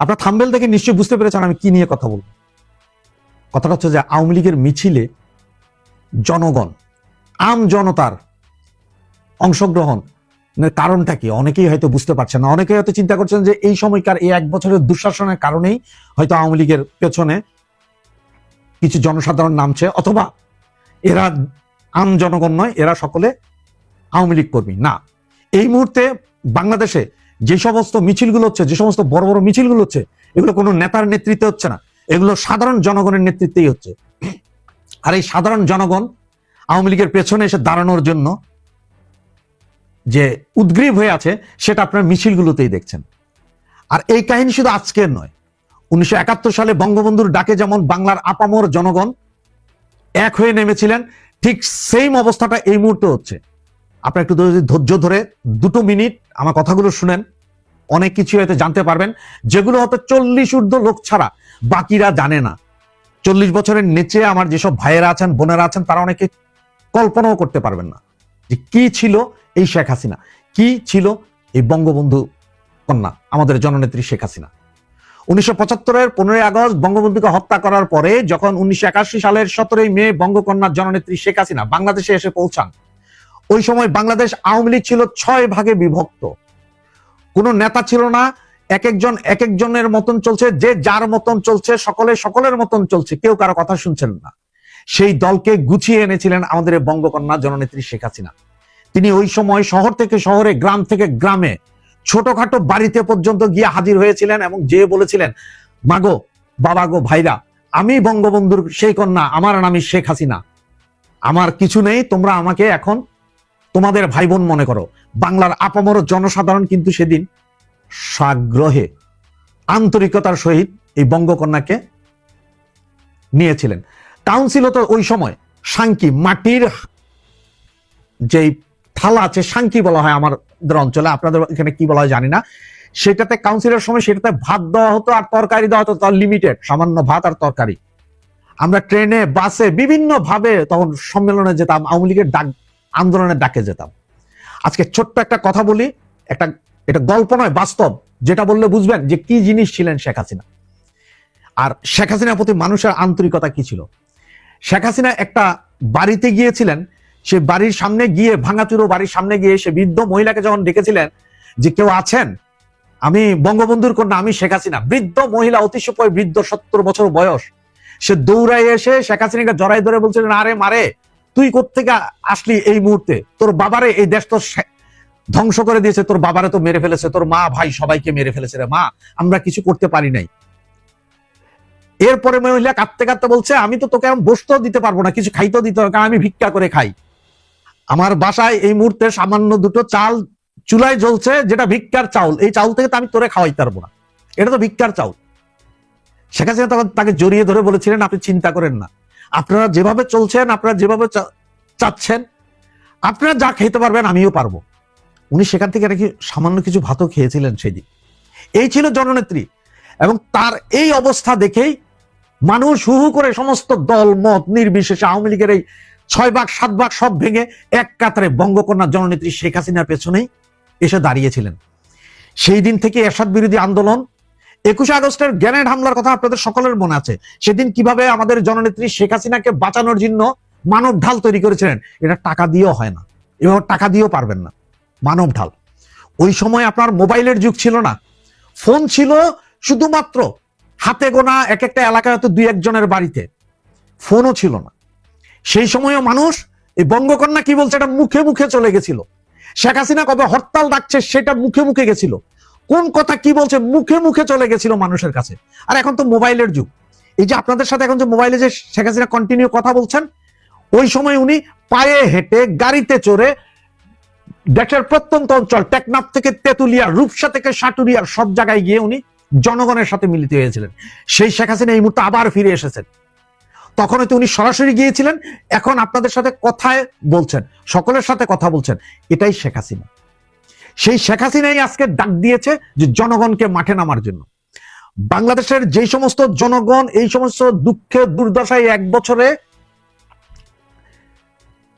আপনার থাম্বেল দেখে নিশ্চয়ই বুঝতে পেরেছেন আমি কি নিয়ে কথা বলব। কথাটা হচ্ছে যে আওয়ামী লীগের মিছিলে জনগণ, আম জনতার অংশগ্রহণ। কারণটা কি? অনেকেই হয়তো বুঝতে পারছেন না। অনেকেই হয়তো চিন্তা করছেন যে এই সময়কার এই এক বছরের দুঃশাসনের কারণেই হয়তো আওয়ামী লীগের পেছনে কিছু জনসাধারণ নামছে, অথবা এরা আম জনগণ নয়, এরা সকলে আওয়ামী লীগ কর্মী। না, এই মুহূর্তে বাংলাদেশে যে সমস্ত মিছিলগুলো হচ্ছে, যে সমস্ত বড় বড় মিছিলগুলো হচ্ছে, এগুলো কোনো নেতার নেতৃত্বে হচ্ছে না। এগুলো সাধারণ জনগণের নেতৃত্বেই হচ্ছে। আর এই সাধারণ জনগণ আওয়ামী লীগের পেছনে এসে দাঁড়ানোর জন্য যে উদ্গ্রীব হয়ে আছে, সেটা আপনার মিছিলগুলোতেই দেখছেন। আর এই কাহিনী শুধু আজকের নয়। উনিশশো সালে বঙ্গবন্ধুর ডাকে যেমন বাংলার আপামর জনগণ এক হয়ে নেমেছিলেন, ঠিক সেম অবস্থাটা এই মুহূর্তে হচ্ছে। আপনার একটু যদি ধৈর্য ধরে দুটো মিনিট আমার কথাগুলো শুনেন। অনেক কিছু হয়তো জানতে পারবেন। যেগুলো হয়তো চল্লিশ ঊর্ধ্ব লোক ছাড়া বাকিরা জানে না। চল্লিশ বছরের নিচে আমার যেসব ভাইয়েরা আছেন, বোনেরা আছেন, তারা অনেকে কল্পনাও করতে পারবেন না। যে কি ছিল এই শেখ হাসিনা? কি ছিল এই বঙ্গবন্ধু কন্যা? আমাদের জননেত্রী শেখ হাসিনা। উনিশশো পঁচাত্তরের পনেরোই আগস্ট বঙ্গবন্ধুকে হত্যা করার পরে যখন উনিশশো একাশি সালের সতেরোই মে বঙ্গকন্যার জননেত্রী শেখ হাসিনা বাংলাদেশে এসে পৌঁছান ওই সময় বাংলাদেশ আওয়ামী লীগ ছিল ছয় ভাগে বিভক্ত। কোনো নেতা ছিল না, এক একজন, এক একজনের মতন চলছে, যে যার মতন চলছে, সকলে সকলের মতন চলছে, কেউ কারও কথা শুনছেন না। সেই দলকে গুছিয়ে এনেছিলেন আমাদের বঙ্গকন্যা জননেত্রী শেখ হাসিনা। তিনি ওই সময় শহর থেকে শহরে, গ্রাম থেকে গ্রামে, ছোটখাটো বাড়িতে পর্যন্ত গিয়ে হাজির হয়েছিলেন এবং যে বলেছিলেন, মাগো, বাবা গো, ভাইরা, আমি বঙ্গবন্ধুর সেই কন্যা, আমার নামই শেখ হাসিনা। আমার কিছু নেই, তোমরা আমাকে এখন তোমাদের ভাই বোন মনে করো, বাংলার আপামর জনসাধারণ কিন্তু সেদিন সাগ্রহে আন্তরিকতার সহিত এই বঙ্গকন্যাকে নিয়েছিলেন। কাউন্সিল তো ওই সময় সাংকি মাটির যেই থালা আছে, সাংকি বলা হয় আমাদের অঞ্চলে, আপনাদের এখানে কি বলা হয় জানি না। সেটাতে কাউন্সিলের সময় সেটাতে ভাত দেওয়া হতো আর তরকারি দেওয়া হতো, তার লিমিটেড সামান্য ভাত আর তরকারি। আমরা ট্রেনে, বাসে বিভিন্ন ভাবে তখন সম্মেলনে যেতাম, আওয়ামী লীগের ডাক আন্দোলনের ডাকে যেতাম। আজকে ছোট্ট একটা কথা বলি, একটা, এটা গল্প নয়, বাস্তব, যেটা বললে বুঝবেন যে কি জিনিস ছিলেন শেখ হাসিনা। আর শেখ হাসিনার প্রতি মানুষের আন্তরিকতা কি ছিল? শেখ হাসিনা একটা বাড়িতে গিয়েছিলেন, সে বাড়ির সামনে গিয়ে, ভাঙাচুরো বাড়ির সামনে গিয়ে সে বৃদ্ধ মহিলাকে যখন ডেকেছিলেন যে, কেউ আছেন? আমি বঙ্গবন্ধুর কন্যা, আমি শেখ হাসিনা। বৃদ্ধ মহিলা অতিশয় বৃদ্ধ সত্তর বছর বয়স। সে দৌড়াই এসে শেখ হাসিনাকে জড়াই ধরে বলছিলেন, আরে মারে তুই কোত্থেকে আসলি এই মুহূর্তে? তোর বাবারে এই দেশ তো ধ্বংস করে দিয়েছে, তোর বাবারে তো মেরে ফেলেছে, তোর মা ভাই সবাইকে মেরে ফেলেছে রে মা, আমরা কিছু করতে পারি নাই। এরপরে মহিলা কাঁদতে কাঁদতে বলছে, আমি তো তোকে এখন বসতেও দিতে পারব না, কিছু খাইতেও দিতে পারব কারণ আমি ভিক্ষা করে খাই। আমার বাসায় এই মুহূর্তে সামান্য দুটো চাল চুলায় জ্বলছে, যেটা ভিক্ষার চাউল। এই চাউল থেকে তো আমি তোরে খাওয়াইতে পারব না। এটা তো ভিক্ষার চাউল। শেখ হাসিনা তখন তাকে জড়িয়ে ধরে বলেছিলেন, আপনি চিন্তা করেন না। আপনারা যেভাবে চলছেন, আপনারা যেভাবে চাচ্ছেন, আপনারা যা খেতে পারবেন আমিও পারব। উনি সেখান থেকে নাকি সামান্য কিছু ভাতও খেয়েছিলেন সেদিন। এই ছিল জননেত্রী এবং তার এই অবস্থা দেখেই মানুষ হু হু করে সমস্ত দল, মত, নির্বিশেষে আওয়ামী লীগের এই ছয় ভাগ, সাত ভাগ সব ভেঙে এক কাতারে বঙ্গকন্যা জননেত্রী শেখ হাসিনার পেছনেই এসে দাঁড়িয়েছিলেন। সেই দিন থেকে এরশাদ বিরোধী আন্দোলন একুশে আগস্টের গ্যানেড হামলার কথা আপনাদের সকলের মনে আছে। সেদিন কীভাবে আমাদের জননেত্রী শেখ হাসিনাকে বাঁচানোর জন্য মানব ঢাল তৈরি করেছিলেন, এটা টাকা দিয়েও হয় না। এবার টাকা দিয়েও পারবেন না, মানব ঢাল। ওই সময় আপনার মোবাইলের যুগ ছিল না। ফোন ছিল শুধুমাত্র হাতে গোনা এক একটা এলাকায় হয়তো দুই একজনের বাড়িতে। ফোনও ছিল না। সেই সময়ও মানুষ, এই বঙ্গকন্যা কি বলছে, এটা মুখে মুখে চলে গেছিল। শেখ হাসিনা কবে হরতাল ডাকছে, সেটা মুখে মুখে গেছিল। কোন কথা কি বলছে? মুখে মুখে চলে গেছিল মানুষের কাছে। আর এখন তো মোবাইলের যুগ। এই যে আপনাদের সাথে এখন যে মোবাইলে যে শেখ হাসিনা কন্টিনিউ কথা বলছেন, ওই সময় উনি পায়ে হেঁটে, গাড়িতে চড়ে, দেশের প্রত্যন্ত অঞ্চল, টেকনাফ থেকে তেতুলিয়া, রূপসা থেকে সাটুরিয়ার সব জায়গায় গিয়ে উনি জনগণের সাথে মিলিত হয়েছিলেন। সেই শেখ হাসিনা এই মুহূর্তে আবার ফিরে এসেছেন। তখন হয়তো উনি সরাসরি গিয়েছিলেন, এখন আপনাদের সাথে কথায় বলছেন, সকলের সাথে কথা বলছেন, এটাই শেখ হাসিনা। সেই শেখ হাসিনাই আজকে ডাক দিয়েছে যে জনগণকে মাঠে নামার জন্য। বাংলাদেশের যে সমস্ত জনগণ, এই সমস্ত দুঃখে দুর্দশায় এক বছরে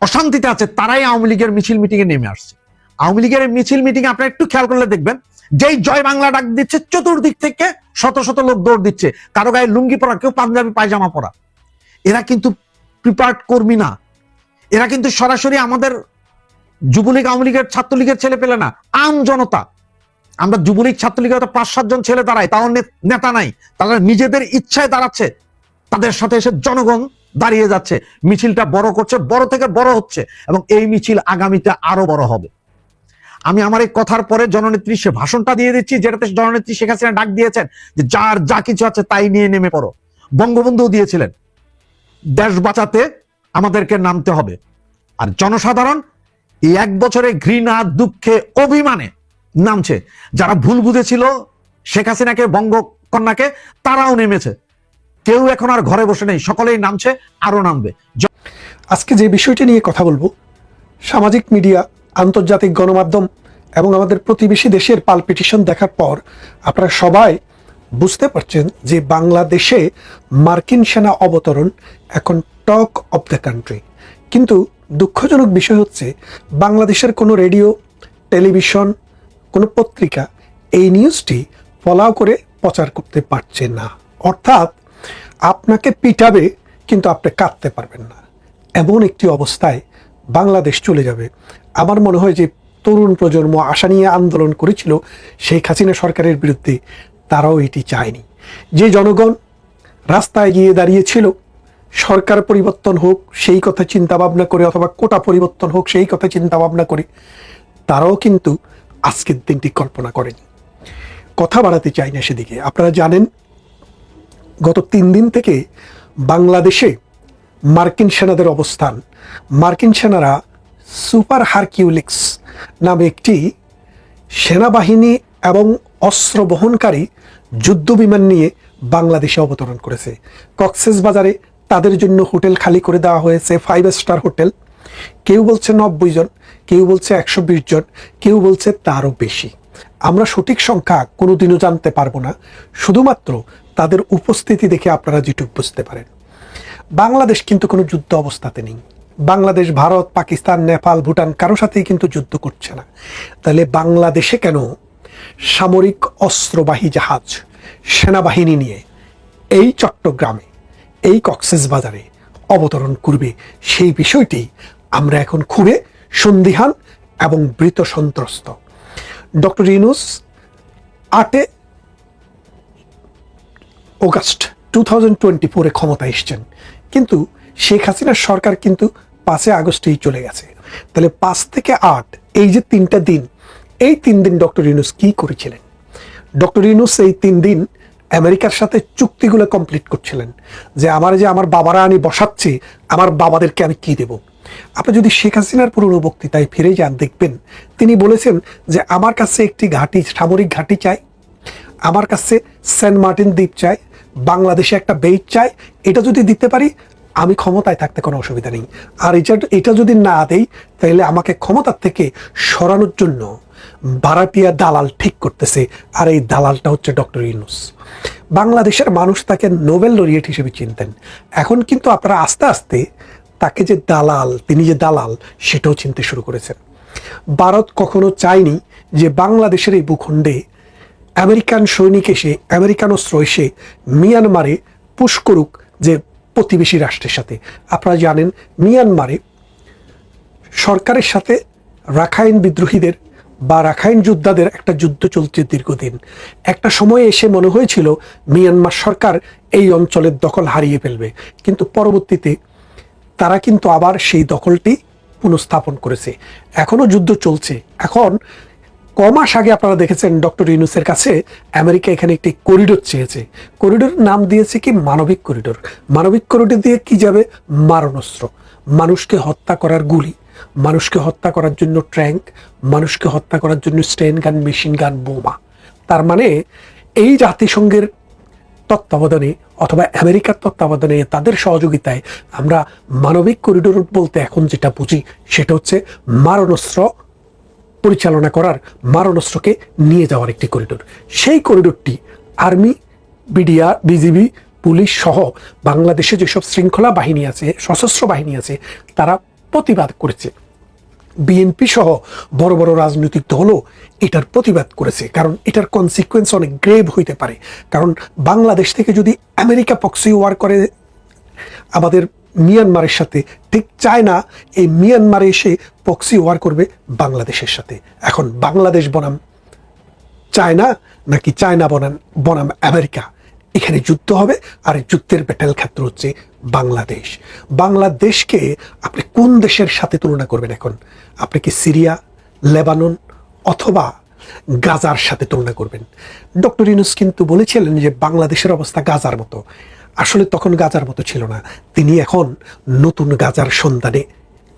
অশান্তিতে আছে, তারাই আওয়ামী লীগের মিছিল মিটিং এ নেমে আসছে। আওয়ামী লীগের মিছিল মিটিং আপনারা একটু খেয়াল করলে দেখবেন, যেই জয় বাংলা ডাক দিচ্ছে, চতুর্দিক থেকে শত শত লোক দৌড় দিচ্ছে। কারও গায়ে লুঙ্গি পরা, কেউ পাঞ্জাবি, পায়জামা পরা। এরা কিন্তু প্রিপার্ড কর্মী না। এরা কিন্তু সরাসরি আমাদের যুবলীগ, আওয়ামী লীগের ছাত্রলীগের ছেলে পেলে না, আম জনতা। আমরা যুবলীগ, ছাত্রলীগের হয়তো পাঁচ সাতজন ছেলে দাঁড়ায়, তাও নেতা নাই, তারা নিজেদের ইচ্ছায় দাঁড়াচ্ছে, তাদের সাথে এসে জনগণ দাঁড়িয়ে যাচ্ছে, মিছিলটা বড় করছে, বড় থেকে বড় হচ্ছে, এবং এই মিছিল আগামীতে আরও বড় হবে। আমি আমার এই কথার পরে জননেত্রী সে ভাষণটা দিয়ে দিচ্ছি, যেটাতে জননেত্রী শেখ হাসিনা ডাক দিয়েছেন যে যার যা কিছু আছে তাই নিয়ে নেমে পড়ো। বঙ্গবন্ধু দিয়েছিলেন, দেশ বাঁচাতে আমাদেরকে নামতে হবে। আর জনসাধারণ এই এক বছরে ঘৃণা, দুঃখে, অভিমানে নামছে। যারা ভুল বুঝেছিল, শেখ হাসিনাকে, বঙ্গকন্যাকে, তারাও নেমেছে। কেউ এখন আর ঘরে বসে নেই, সকলেই নামছে, আরও নামবে। আজকে যে বিষয়টি নিয়ে কথা বলব, সামাজিক মিডিয়া, আন্তর্জাতিক গণমাধ্যম এবং আমাদের প্রতিবেশী দেশের পালপিটিশন দেখার পর আপনারা সবাই বুঝতে পারছেন যে বাংলাদেশে মার্কিন সেনা অবতরণ এখন টক অফ দ্য কান্ট্রি। কিন্তু দুঃখজনক বিষয় হচ্ছে, বাংলাদেশের কোনো রেডিও, টেলিভিশন, কোনো পত্রিকা এই নিউজটি ফলাও করে প্রচার করতে পারছে না। অর্থাৎ আপনাকে পিটাবে কিন্তু আপনি কাঁদতে পারবেন না। এমন একটি অবস্থায় বাংলাদেশ চলে যাবে। আমার মনে হয় যে তরুণ প্রজন্ম আশা নিয়ে আন্দোলন করেছিল শেখ হাসিনা সরকারের বিরুদ্ধে, তারাও এটি চায়নি। যে জনগণ রাস্তায় গিয়ে দাঁড়িয়েছিল সরকার পরিবর্তন হোক, সেই কথা চিন্তা ভাবনা করে, অথবা কোটা পরিবর্তন হোক, সেই কথা চিন্তা ভাবনা করে, তারাও কিন্তু আজকের দিনটি কল্পনা করেনি। কথা বাড়াতে চাই না সেদিকে। আপনারা জানেন, গত তিন দিন থেকে বাংলাদেশে মার্কিন সেনাদের অবস্থান। মার্কিন সেনারা সুপার হারকিউলিক্স নামে একটি সেনাবাহিনী এবং অস্ত্র বহনকারী যুদ্ধ বিমান নিয়ে বাংলাদেশে অবতরণ করেছে। কক্সেস বাজারে তাদের জন্য হোটেল খালি করে দেওয়া হয়েছে ফাইভ স্টার হোটেল। কেউ বলছে নব্বই জন, কেউ বলছে একশো বিশ জন, কেউ বলছে তারও বেশি। আমরা সঠিক সংখ্যা কোনোদিনও জানতে পারব না, শুধুমাত্র তাদের উপস্থিতি দেখে আপনারা যেটুকু বুঝতে পারেন। বাংলাদেশ কিন্তু কোনো যুদ্ধ অবস্থাতে নেই। বাংলাদেশ, ভারত, পাকিস্তান, নেপাল, ভুটান কারও সাথেই কিন্তু যুদ্ধ করছে না। তাহলে বাংলাদেশে কেন সামরিক অস্ত্রবাহী জাহাজ, সেনাবাহিনী নিয়ে এই চট্টগ্রামে এই কক্সেস বাজারে অবতরণ করবে। সেই বিষয়টি আমরা এখন খুবই সন্দিহান এবং বৃত সন্ত্রস্ত। ডক্টর ইনুস আটে অগাস্ট টু থাউজেন্ড টোয়েন্টি ফোরে ক্ষমতা এসছেন। কিন্তু শেখ হাসিনার সরকার কিন্তু পাঁচে আগস্টেই চলে গেছে। তাহলে পাঁচ থেকে আট, এই যে তিনটা দিন, এই তিন দিন ডক্টর ইউনুস কি করেছিলেন? ডক্টর ইউনুস এই তিন দিন আমেরিকার সাথে চুক্তিগুলো কমপ্লিট করছিলেন যে আমার যে আমার বাবারা আমি বসাচ্ছি, আমার বাবাদেরকে আমি কি দেব? আপনি যদি শেখ হাসিনার পুরনো বক্তৃতায় ফিরে যান, দেখবেন তিনি বলেছেন যে আমার কাছে একটি ঘাঁটি, সামরিক ঘাঁটি চাই, আমার কাছে সেন্ট মার্টিন দ্বীপ চাই, বাংলাদেশে একটা বেইট চাই, এটা যদি দিতে পারি, আমি ক্ষমতায় থাকতে কোনো অসুবিধা নেই। আর এটা এটা যদি না দেই, তাহলে আমাকে ক্ষমতার থেকে সরানোর জন্য ভাড়াটিয়া দালাল ঠিক করতেছে, আর এই দালালটা হচ্ছে ডক্টর ইউনুস। বাংলাদেশের মানুষ তাকে নোবেল লরিয়েট হিসেবে চিনতেন। এখন কিন্তু আপনারা আস্তে আস্তে তাকে যে দালাল, তিনি যে দালাল, সেটাও চিনতে শুরু করেছেন। ভারত কখনো চায়নি যে বাংলাদেশের এই ভূখণ্ডে আমেরিকান সৈনিক এসে, আমেরিকান অস্ত্র এসে মিয়ানমারে পুশ করুক যে প্রতিবেশী রাষ্ট্রের সাথে। আপনারা জানেন, মিয়ানমারে সরকারের সাথে রাখাইন বিদ্রোহীদের বা রাখাইন যোদ্ধাদের একটা যুদ্ধ চলছে দীর্ঘদিন। একটা সময় এসে মনে হয়েছিল মিয়ানমার সরকার এই অঞ্চলের দখল হারিয়ে ফেলবে। কিন্তু পরবর্তীতে তারা কিন্তু আবার সেই দখলটি পুনঃস্থাপন করেছে। এখনও যুদ্ধ চলছে। এখন ক মাস আগে আপনারা দেখেছেন ডক্টর ইউনুসের কাছে আমেরিকা এখানে একটি করিডোর চেয়েছে। করিডোর নাম দিয়েছে কি? মানবিক করিডোর। মানবিক করিডোর দিয়ে কি যাবে? মারণাস্ত্র। মানুষকে হত্যা করার গুলি। মানুষকে হত্যা করার জন্য ট্র্যাঙ্ক মানুষকে হত্যা করার জন্য স্টেন গান, মেশিন গান, বোমা। তার মানে এই জাতিসংঘের তত্ত্বাবধানে অথবা আমেরিকার তত্ত্বাবধানে তাদের সহযোগিতায় আমরা মানবিক করিডোর বলতে এখন যেটা বুঝি সেটা হচ্ছে মারণস্ত্র পরিচালনা করার, মারণাস্ত্রকে নিয়ে যাওয়ার একটি করিডোর। সেই করিডোরটি আর্মি বিডিআ বিজিবি, পুলিশ সহ বাংলাদেশে যেসব শৃঙ্খলা বাহিনী আছে, সশস্ত্র বাহিনী আছে, তারা প্রতিবাদ করেছে। বিএনপি সহ বড় বড় রাজনৈতিক দলও এটার প্রতিবাদ করেছে, কারণ এটার কনসিকুয়েন্স অনেক গ্রেভ হইতে পারে। কারণ বাংলাদেশ থেকে যদি আমেরিকা পক্সি ওয়ার করে, আমাদের মিয়ানমারের সাথে, ঠিক চায় না, এই মিয়ানমারে এসে পক্সি ওয়ার করবে বাংলাদেশের সাথে। এখন বাংলাদেশ বনাম চায়না, নাকি চায়না বনাম বনাম আমেরিকা? এখানে যুদ্ধ হবে, আর যুদ্ধের ব্যাটেল ক্ষেত্র হচ্ছে বাংলাদেশ। বাংলাদেশকে আপনি কোন দেশের সাথে তুলনা করবেন এখন? আপনি কি সিরিয়া, লেবানন অথবা গাজার সাথে তুলনা করবেন? ডক্টর ইউনুস কিন্তু বলেছিলেন যে বাংলাদেশের অবস্থা গাজার মতো। আসলে তখন গাজার মতো ছিল না। তিনি এখন নতুন গাজার সন্ধানে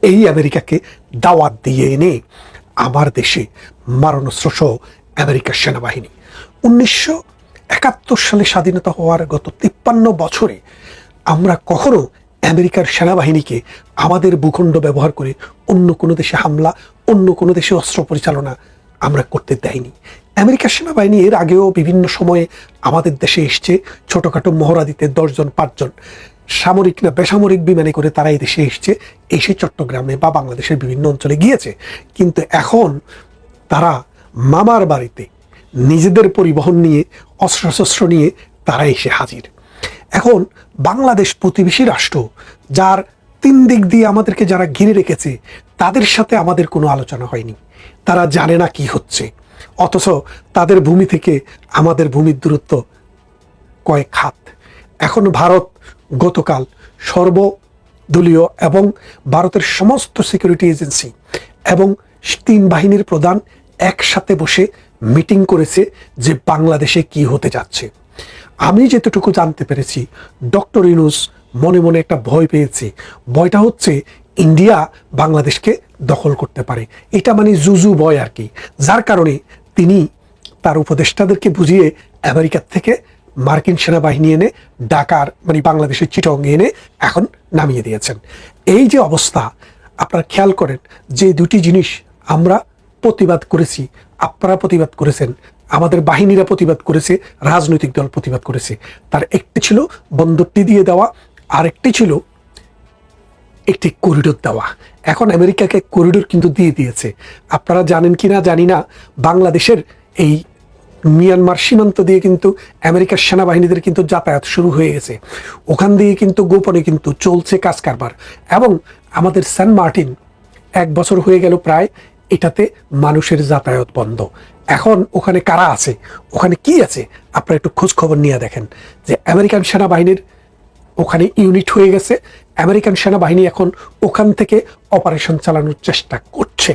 এই আমেরিকাকে দাওয়াত দিয়ে এনে আমার দেশে মারণাস্ত্র সহ আমেরিকার সেনাবাহিনী। উনিশশো একাত্তর সালে স্বাধীনতা হওয়ার গত তিপ্পান্ন বছরে আমরা কখনো আমেরিকার সেনাবাহিনীকে আমাদের ভূখণ্ড ব্যবহার করে অন্য কোনো দেশে হামলা, অন্য কোনো দেশে অস্ত্র পরিচালনা আমরা করতে দেয়নি। আমেরিকার সেনাবাহিনী এর আগেও বিভিন্ন সময়ে আমাদের দেশে এসছে, ছোটোখাটো মহড়া দিতে দশজন, পাঁচজন। সামরিক না বেসামরিক বিমানে করে তারা দেশে এসছে, এসে চট্টগ্রামে বা বাংলাদেশের বিভিন্ন অঞ্চলে গিয়েছে। কিন্তু এখন তারা মামার বাড়িতে নিজেদের পরিবহন নিয়ে, অস্ত্রশস্ত্র নিয়ে তারা এসে হাজির। এখন বাংলাদেশ প্রতিবেশী রাষ্ট্র, যার তিন দিক দিয়ে আমাদেরকে যারা ঘিরে রেখেছে, তাদের সাথে আমাদের কোনো আলোচনা হয়নি। তারা জানে না কি হচ্ছে। অথচ তাদের ভূমি থেকে আমাদের ভূমির দূরত্ব কয়েক হাত। এখন ভারত গতকাল সর্বদলীয় এবং ভারতের সমস্ত সিকিউরিটি এজেন্সি এবং তিন বাহিনীর প্রধান একসাথে বসে মিটিং করেছে যে বাংলাদেশে কি হতে যাচ্ছে। আমি যেতটুকু জানতে পেরেছি, ডক্টর ইনুস মনে মনে একটা ভয় পেয়েছে। ভয়টা হচ্ছে ইন্ডিয়া বাংলাদেশকে দখল করতে পারে। এটা মানে জুজু ভয় আর কি। যার কারণে তিনি তার উপদেষ্টাদেরকে বুঝিয়ে আমেরিকার থেকে মার্কিন সেনাবাহিনী এনে ডাকার মানে বাংলাদেশের চিটঙ্গে এনে এখন নামিয়ে দিয়েছেন। এই যে অবস্থা, আপনারা খেয়াল করেন, যে দুটি জিনিস আমরা প্রতিবাদ করেছি, আপনারা প্রতিবাদ করেছেন আমাদের বাহিনীরা প্রতিবাদ করেছে, রাজনৈতিক দল প্রতিবাদ করেছে। তার একটি ছিল বন্দরটি দিয়ে দেওয়া, আরেকটি ছিল একটি করিডোর দেওয়া। এখন আমেরিকাকে করিডোর কিন্তু দিয়ে দিয়েছে। আপনারা জানেন কি না জানি না, বাংলাদেশের এই মিয়ানমার সীমান্ত দিয়ে কিন্তু আমেরিকার সেনাবাহিনীদের কিন্তু যাতায়াত শুরু হয়ে গেছে। ওখান দিয়ে কিন্তু গোপনে কিন্তু চলছে কাজ কারবার। এবং আমাদের সেন্ট মার্টিন এক বছর হয়ে গেল প্রায় এটাতে মানুষের যাতায়াত বন্ধ। এখন ওখানে কারা আছে? ওখানে কি আছে? আপনারা একটু খোঁজ খবর নিয়ে দেখেন যে আমেরিকান সেনাবাহিনীর ওখানে ইউনিট হয়ে গেছে। আমেরিকান সেনাবাহিনী এখন ওখান থেকে অপারেশন চালানোর চেষ্টা করছে।